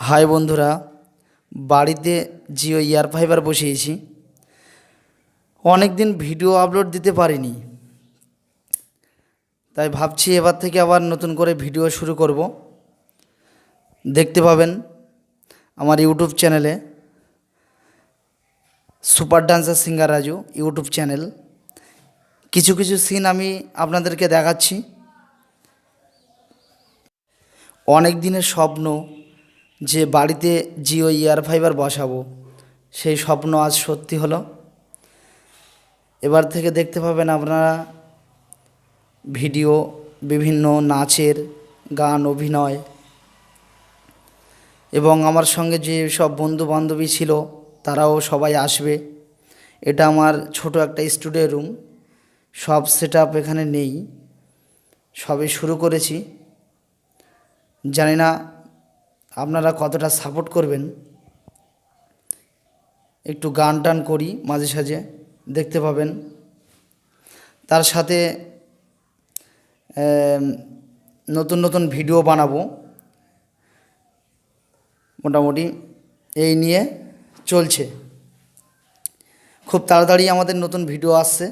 High বন্ধুরা, বাড়িতে Jio air fiber বসিয়েছি। অনেক দিন ভিডিও আপলোড দিতে পারিনি। তাই ভাবছি এবার থেকে আবার নতুন করে ভিডিও শুরু করব। দেখতে পাবেন আমার ইউটিউব চ্যানেলে super dancer singer Raju YouTube channel. কিছু কিছু সিন আমি আপনাদেরকে দেখাচ্ছি। অনেক দিনের স্বপ্ন যে বাড়িতে জিও ইয়ার ফাইবার বসাবো, সেই স্বপ্ন আজ সত্যি হলো। এবার থেকে দেখতে পাবেন আপনারা ভিডিও, বিভিন্ন নাচের গান, অভিনয়। এবং আমার সঙ্গে যে সব বন্ধু বান্ধবী ছিল, তারাও সবাই আসবে। এটা আমার ছোট একটা স্টুডিও রুম। সব সেট এখানে নেই। সবে শুরু করেছি। জানি না আপনারা কতটা সাপোর্ট করবেন? একটু গান টান করি, মাঝে সাঝে দেখতে পাবেন। তার সাথে নতুন নতুন ভিডিও বানাবো। মোটামুটি এই নিয়ে চলছে। খুব তাড়াতাড়ি আমাদের নতুন ভিডিও আসছে।